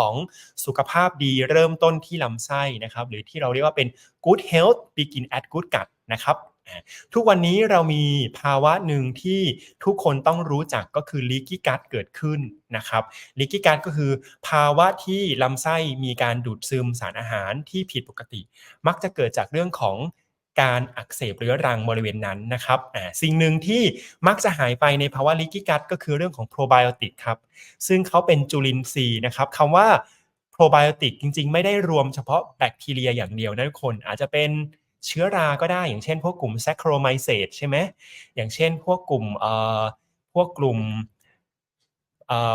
ของสุขภาพดีเริ่มต้นที่ลำไส้นะครับ หรือที่เราเรียกว่าเป็น good health begin at good gut นะครับทุกวันนี้เรามีภาวะหนึ่งที่ทุกคนต้องรู้จักก็คือ leaky gut เกิดขึ้นนะครับ leaky gut ก็คือภาวะที่ลำไส้มีการดูดซึมสารอาหารที่ผิดปกติ มักจะเกิดจากเรื่องของ การอักเสบเรื้อรังบริเวณนั้นนะครับอ่าสิ่งหนึ่งที่มักจะหายไปในภาวะ leaky gut ก็คือเรื่องของโปรไบโอติกครับ ซึ่งเขาเป็นจุลินทรีย์นะครับคำว่าโปรไบโอติกจริง ๆ ไม่ได้รวมเฉพาะแบคทีเรียอย่างเดียวนะทุกคนอาจจะเป็นเชื้อราก็ได้อย่างเช่น พวกกลุ่มแซคโครไมเซตใช่ไหมอย่างเช่น พวกกลุ่มเอ่อพวกกลุ่ม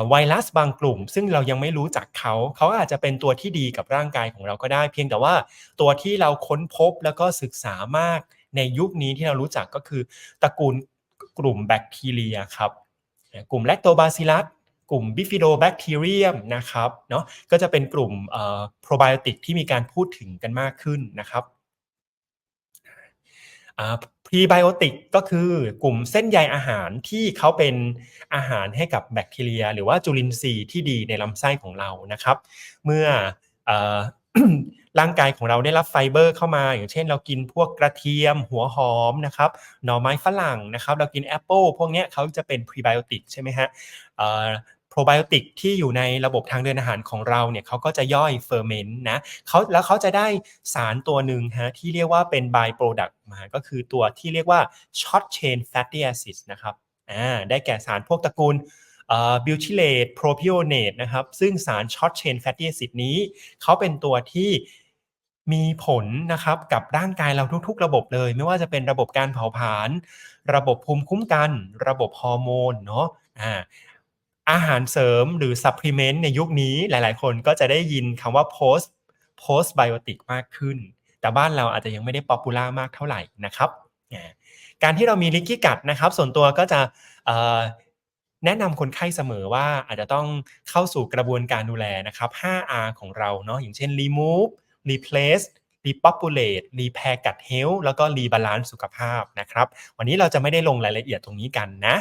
ไวรัสบางกลุ่ม ซึ่งเรายังไม่รู้จักเขา เขาอาจจะเป็นตัวที่ดีกับร่างกายของเราก็ได้ เพียงแต่ว่าตัวที่เราค้นพบแล้วก็ศึกษามากในยุคนี้ที่เรารู้จักก็คือตระกูลกลุ่มแบคทีเรียครับ กลุ่มแลคโตบาซิลัสกลุ่มบิฟิโดแบคทีเรียมนะครับเนาะก็จะเป็นกลุ่มโปรไบโอติกที่มีการพูดถึงกันมากขึ้นนะครับ พรีไบโอติกก็คือกลุ่มเส้นใยอาหารที่เขาเป็นอาหารให้กับแบคทีเรีย หรือว่าจุลินทรีย์ที่ดีในลำไส้ของเรานะครับ เมื่ออร่างกายของเราได้รับไฟเบอร์เข้ามา อย่างเช่น เรากินพวกกระเทียม หัวหอมนะครับหน่อไม้ฝรั่งนะครับ เรากินแอปเปิลพวกนี้เขาจะเป็นพรีไบโอติกใช่ไหมฮะ รไบโอติกที่อยู่ในระบบทางเดินอาหารของเราเนี่ยเขาก็จะย่อยเฟอร์เมนต์นะเขาแล้วเขาจะได้สารตัวหนึ่งฮะที่เรียกว่าเป็นไบโปรดักต์มาก็คือตัวที่เรียกว่าช็อตเชนแฟตตี้แอซิดนะครับอ่าได้แก่สารพวกตระกูลบิวทิเลตโปรพิโอเนตนะครับซึ่งสารช็อตเชนแฟตตี้แอซิดนี้เขาเป็นตัวที่มีผลนะครับกับร่างกายเราทุก ๆ ระบบเลย ไม่ว่าจะเป็นระบบการเผาผลาญระบบภูมิคุ้มกัน ระบบฮอร์โมนเนาะอ่า อาหารเสริมหรือซัพพลีเมนต์ในยุคนี้หลาย ๆ คนก็จะได้ยินคำว่า post post biotic มากขึ้น แต่บ้านเราอาจจะยังไม่ได้ป๊อปปูล่ามากเท่าไหร่นะครับ การที่เรามีลิกิกัดนะครับ ส่วนตัวก็จะแนะนำคนไข้เสมอว่าอาจจะต้องเข้าสู่กระบวนการดูแลนะครับ 5R ของเราเนาะอย่างเช่น remove replace repopulate repair gut health แล้วก็ rebalance สุขภาพนะครับ วันนี้เราจะไม่ได้ลงรายละเอียดตรงนี้กันนะ